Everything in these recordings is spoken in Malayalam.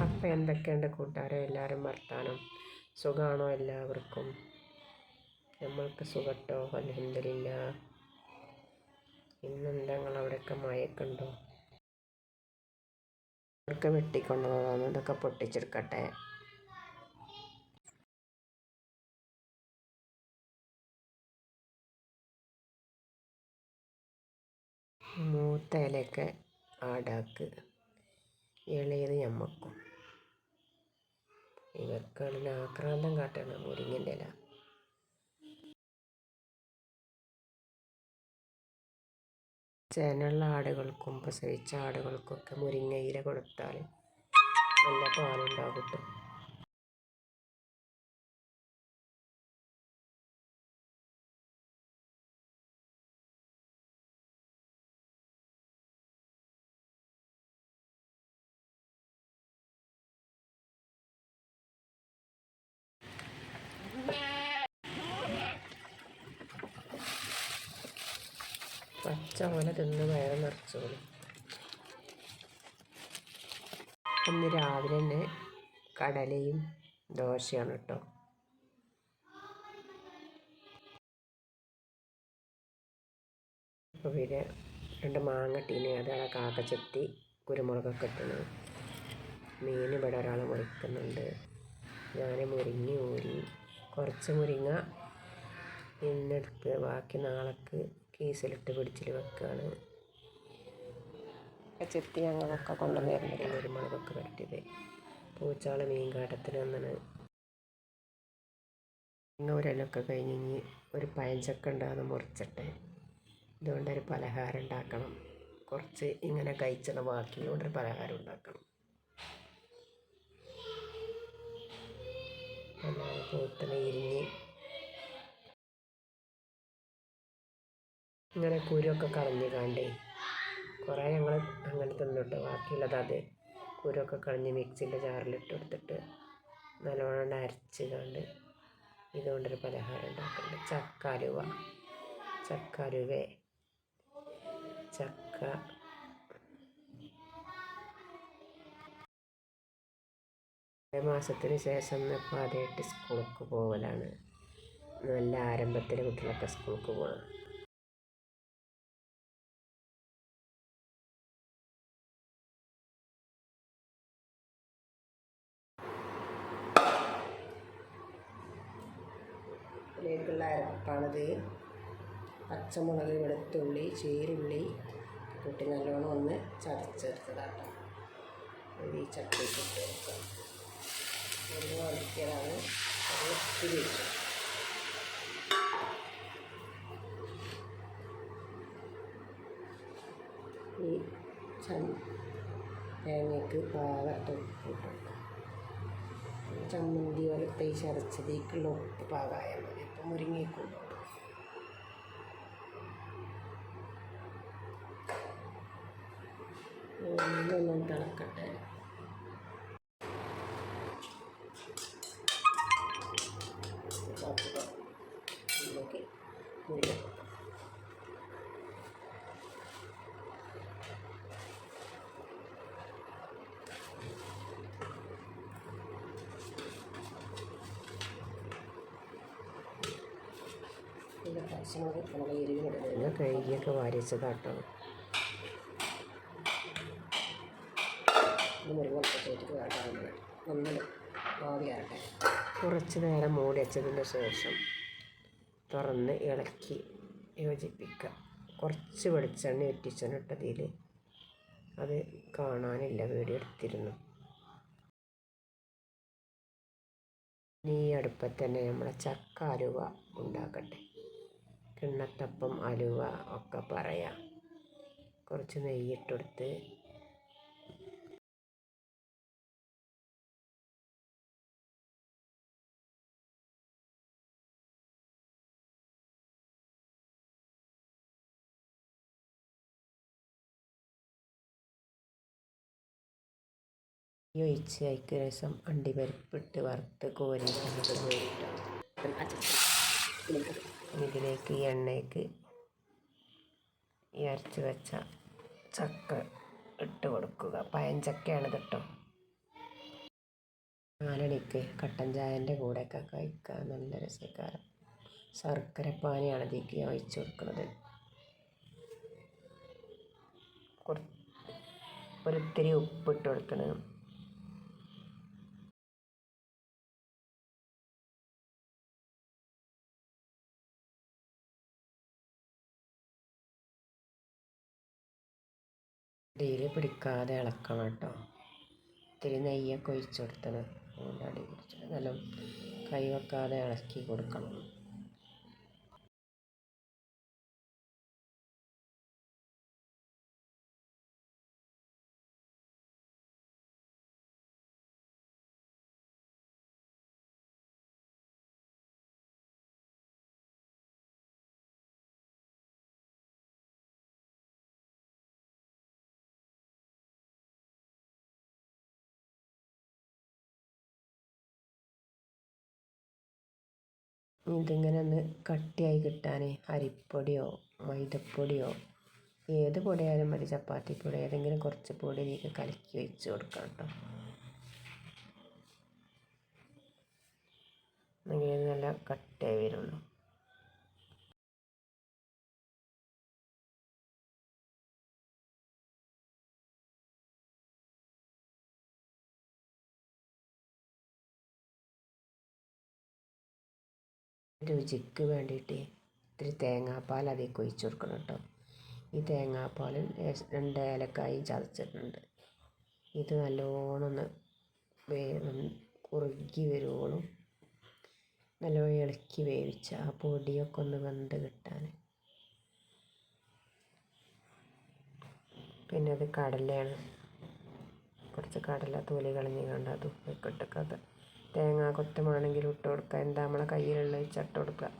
അപ്പം എന്തൊക്കെയുണ്ട് കൂട്ടുകാരെ? എല്ലാവരും വർത്താനം. സുഖമാണോ എല്ലാവർക്കും? നമ്മൾക്ക് സുഖട്ടോ? അലഹമില്ല ഇന്നെന്താ അവിടെയൊക്കെ മഴയൊക്കെ ഉണ്ടോ? അവർക്ക് വെട്ടിക്കൊണ്ടുപോകാൻ ഇതൊക്കെ പൊട്ടിച്ചെടുക്കട്ടെ. മൂത്ത ഇലയൊക്കെ ആടാക്ക്. ഇളയത് ഞമ്മക്കും. ഇവർക്കാണെങ്കിൽ ആക്രാന്തം കാട്ടണം മുരിങ്ങന്റെ ഇല. ചേനുള്ള ആടുകൾക്കും പ്രസവിച്ച ആടുകൾക്കൊക്കെ മുരിങ്ങയില കൊടുത്താൽ നല്ല പാലുണ്ടാകും പോലെ തിന്ന് വയറ് നിറച്ചോളും ഇന്ന് രാവിലെ തന്നെ കടലയും ദോശയാണ് കേട്ടോ. അപ്പോൾ പിന്നെ രണ്ട് മാങ്ങ ടീന് അതാണ് കാക്ക ചെത്തി കുരുമുളകൊക്കെ ഇട്ടണ് മീൻ ഇവിടെ ഒരാൾ മുറിക്കുന്നുണ്ട്. ഞാൻ മുരിങ്ങി ഊരി കുറച്ച് മുരിങ്ങ ഇന്നെടുത്ത് ബാക്കി നാളേക്ക് കേസിലിട്ട് പിടിച്ചിൽ വെക്കുകയാണ് ചെത്തി ഞങ്ങളൊക്കെ കൊണ്ടുവന്നിരുന്നത് കുരുമുളകൊക്കെ പറ്റിയത് പൂച്ചാൾ മീൻ കാട്ടത്തിന് വന്നാണ്. ഒരലൊക്കെ കഴിഞ്ഞ് ഇനി ഒരു പഴഞ്ചക്ക ഉണ്ടാകുന്ന മുറിച്ചിട്ട് ഇതുകൊണ്ടൊരു പലഹാരം ഉണ്ടാക്കണം. കുറച്ച് ഇങ്ങനെ കഴിച്ചണ ബാക്കി കൊണ്ടൊരു പലഹാരം ഉണ്ടാക്കണം. പൂത്തണ ഇരിഞ്ഞ് ഇങ്ങനെ കുരുവൊക്കെ കളഞ്ഞ് കാണ്ടേ. കുറേ ഞങ്ങൾ അങ്ങനെ തിന്നിട്ട്. ബാക്കിയുള്ളത് അത് കുരുവൊക്കെ കളഞ്ഞ് മിക്സിന്റെ ജാറിലിട്ട് കൊടുത്തിട്ട് നല്ലോണം അരച്ച് കണ്ട് ഇതുകൊണ്ടൊരു പലഹാരം ഉണ്ടാക്കുന്നുണ്ട് ചക്ക അലുവ ചക്ക. മാസത്തിന് ശേഷം ഇപ്പോൾ ആദ്യമായിട്ട് സ്കൂൾക്ക് പോകലാണ് നല്ല ആരംഭത്തിൽ കുട്ടികളൊക്കെ സ്കൂൾക്ക് പോകണം ഇതിലേക്കുള്ള അരപ്പാണിത്. പച്ചമുളക് വെളുത്തുള്ളി ചീരുള്ളി കൂട്ടി നല്ലോണം ഒന്ന് ചതച്ചെടുത്തതാട്ടോ. ഇത് ഈ ഇട്ട് കൊടുക്കാം ഒരു വറുക്കിയതാണ് ഒത്തിരി ഇട്ടു ഈ തേങ്ങയ്ക്ക് ഉപ്പ് ഇട്ട് ചമ്മന്തി പോലത്തെ ഈ ചതച്ചതേക്കുള്ള ഉപ്പ് പാകമായാൽ മതി അപ്പം മുരിങ്ങയ്ക്കുണ്ടോ ഒന്നും തിളക്കട്ടെ. എരിവിനിടുന്നത് കഴുകിയൊക്കെ വാരിച്ചതാട്ടോ ആവിയാറട്ടെ കുറച്ച് നേരം മൂടി വെച്ചതിന് ശേഷം തുറന്ന് ഇളക്കി യോജിപ്പിക്കുക. കുറച്ച് വെളിച്ചെണ്ണ ഒറ്റിച്ചെണ്ണിട്ടതിൽ അത് കാണാനില്ല വീഡിയോ എടുത്തിരുന്നു. ഈ അടുപ്പത്തന്നെ നമ്മളെ ചക്ക അലുവ ഉണ്ടാക്കട്ടെ. കിണ്ണത്തപ്പം അലുവ ഒക്കെ പറയാം. കുറച്ച് നെയ്യിട്ടെടുത്ത് ഒഴിച്ച് അതിക്ക് രസം അണ്ടിപരിപ്പിട്ട് വറുത്ത് കോരി. നമുക്ക് ഇതിലേക്ക് ഈ എണ്ണയ്ക്ക് ഈ അരച്ച് വെച്ച ചക്ക ഇട്ട് കൊടുക്കുക. പയഞ്ചക്കയാണ് കേട്ടോ നാലണിക്ക് കട്ടൻ ചായന്റെ കൂടെയൊക്കെ കഴിക്കാൻ നല്ല രസക്കാരം ശർക്കര പാനിയാണ് ഇതിലേക്ക് ഒഴിച്ച് കൊടുക്കുന്നത്. ഒരിത്തിരി ഉപ്പിട്ട് കൊടുക്കണം അടിയിൽ പിടിക്കാതെ ഇളക്കണം കേട്ടോ. ഇത്തിരി നെയ്യൊക്കെ ഒഴിച്ച് കൊടുത്തത്. അതുകൊണ്ട് അടി പിടിച്ചിട്ട് നല്ല കൈ വെക്കാതെ ഇളക്കി കൊടുക്കണം. ഇതിങ്ങനെ ഒന്ന് കട്ടിയായി കിട്ടാൻ അരിപ്പൊടിയോ മൈദപ്പൊടിയോ ഏത് പൊടിയായാലും മതി. ചപ്പാത്തി പൊടി ഏതെങ്കിലും കുറച്ച് പൊടി ഇതിലേക്ക് കലക്കി ഒഴിച്ച് കൊടുക്കാം കേട്ടോ നല്ല കട്ടിയായി വരുള്ളൂ. രുചിക്ക് വേണ്ടിയിട്ട് ഇത്തിരി തേങ്ങാപ്പാൽ അതിലേക്ക് ഒഴിച്ച് കൊടുക്കണം കേട്ടോ. ഈ തേങ്ങാപ്പാലിൽ രണ്ട് ഏലക്കായും ചതച്ചിട്ടുണ്ട്. ഇത് നല്ലോണം ഒന്ന് കുറുകി വരുവോളും. നല്ലോണം ഇളക്കി വേവിച്ച ആ പൊടിയൊക്കെ ഒന്ന് വെന്ത് കിട്ടാൻ. പിന്നെ അത് കടലയാണ്. കുറച്ച് കടല തൊലി കളഞ്ഞ് അത് അതും. ഇട്ടിട്ടൊക്കെ തേങ്ങ കൊത്തുമാണെങ്കിലും ഇട്ട് കൊടുക്കുക. എന്താ നമ്മളെ കയ്യിലുള്ള ചട്ട കൊടുക്കുക.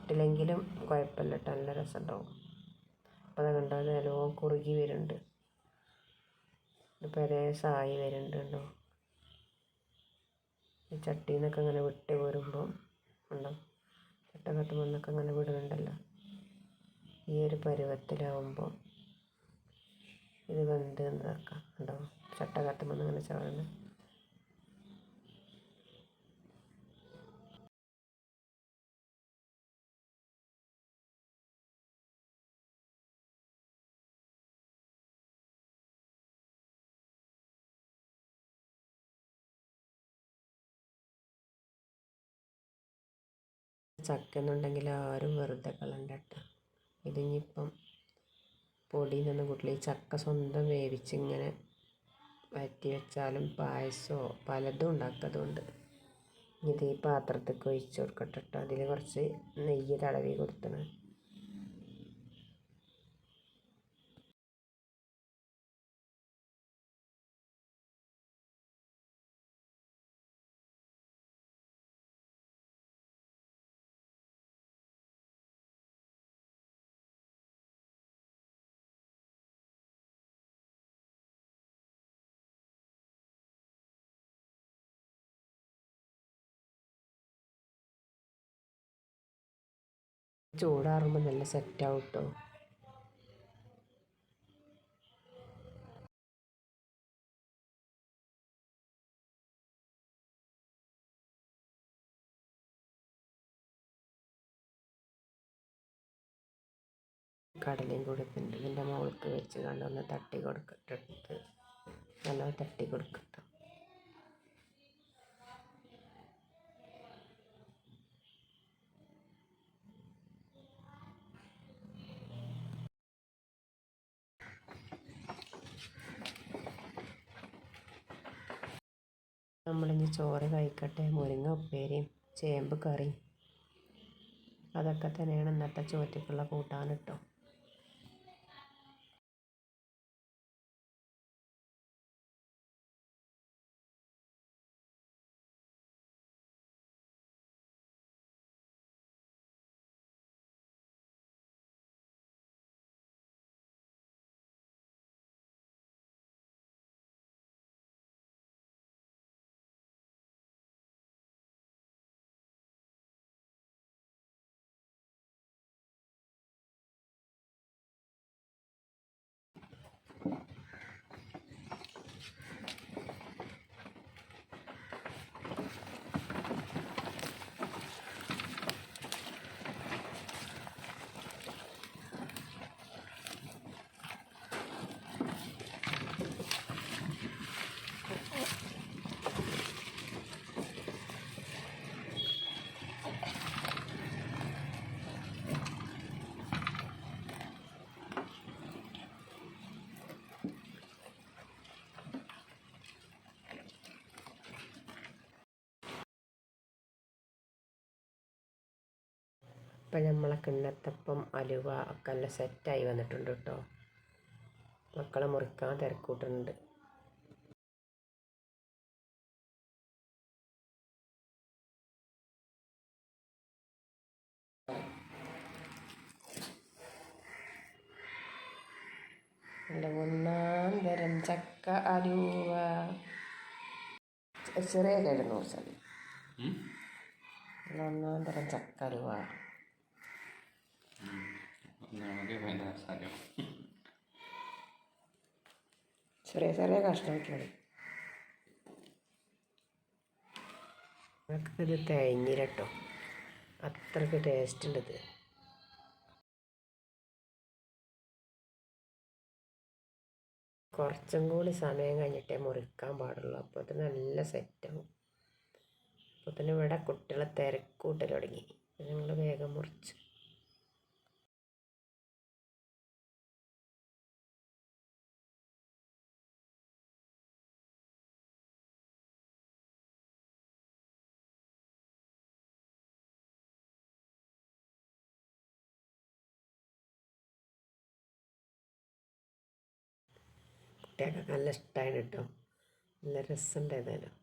ഇട്ടില്ലെങ്കിലും കുഴപ്പമില്ല കേട്ടോ നല്ല രസമുണ്ടാവും. അപ്പോൾ അത് കണ്ടോ അത് നല്ലോണം കുറുകി വരുന്നുണ്ട്. ഇപ്പോൾ സായി വരുന്നുണ്ട് കണ്ടോ. ഈ ചട്ടിയിൽ നിന്നൊക്കെ ഇങ്ങനെ വിട്ട് വരുമ്പം ഉണ്ടോ ചട്ട കത്തുമ്പോൾ നിന്നൊക്കെ ഇങ്ങനെ വിടുന്നുണ്ടല്ലോ. ഈ ഒരു പരുവത്തിലാവുമ്പോൾ ഇത് വെന്ത് ഇതാക്കാം ഉണ്ടോ ചട്ട കത്തുമ്പോൾ ഇങ്ങനെ ചാടുന്നത്. ചക്ക എന്നുണ്ടെങ്കിൽ ആരും വെറുതെ കളണ്ട ഇതിനിപ്പം പൊടിയിൽ നിന്ന് കൂട്ടില്ല. ഈ ചക്ക സ്വന്തം വേവിച്ച് ഇങ്ങനെ വറ്റി വെച്ചാലും പായസമോ പലതും ഉണ്ടാക്കതുകൊണ്ട് ഇത് ഈ പാത്രത്തേക്ക് ഒഴിച്ച് കൊടുക്കട്ടെ കേട്ടോ അതിൽ കുറച്ച് നെയ്യ് തടവി കൊടുത്തണം. ചൂടാറുമ്പോൾ നല്ല സെറ്റാവും കേട്ടോ കടലയും കൂടി ഇതിന്റെ മുകൾക്ക് വെച്ച് കണ്ടൊന്ന് തട്ടി കൊടുക്കട്ടെ നല്ല തട്ടി കൊടുക്കട്ടോ. നമ്മളിനി ചോറ് കഴിക്കട്ടെ. മുരിങ്ങ ഉപ്പേരിയും ചേമ്പ് കറിയും. അതൊക്കെ തന്നെയാണ് ഇന്നത്തെ ചോറ്റക്കുള്ള കൂട്ടാൻ കേട്ടോ. ഇപ്പം നമ്മളെ കിണ്ണത്തപ്പം അലുവ ഒക്കെ നല്ല സെറ്റായി വന്നിട്ടുണ്ട് കേട്ടോ. മക്കളെ മുറിക്കാൻ തിരക്കൂട്ടുണ്ട് നല്ല ഒന്നാം തരം ചക്ക അലുവ. ചെറിയ കിഴങ്ങ് കുറിച്ചത് ഒന്നാം തരം ചക്ക അലുവ. ചെറിയ ചെറിയ കഷ്ണമൊക്കെ ഇത് തേഞ്ഞിരട്ടോ അത്രയ്ക്ക് ടേസ്റ്റ് ഉണ്ട് ഇത്. കുറച്ചും കൂടി സമയം കഴിഞ്ഞിട്ടേ മുറിക്കാൻ പാടുള്ളൂ. അപ്പോൾ തന്നെ നല്ല സെറ്റാവും അപ്പോൾ തന്നെ ഇവിടെ കുട്ടികളെ തിരക്കൂട്ടൽ തുടങ്ങി. കുട്ടികൾക്ക് നല്ല ഇഷ്ടമാണ് കേട്ടോ. നല്ല രസമുണ്ട് ഏതായാലും.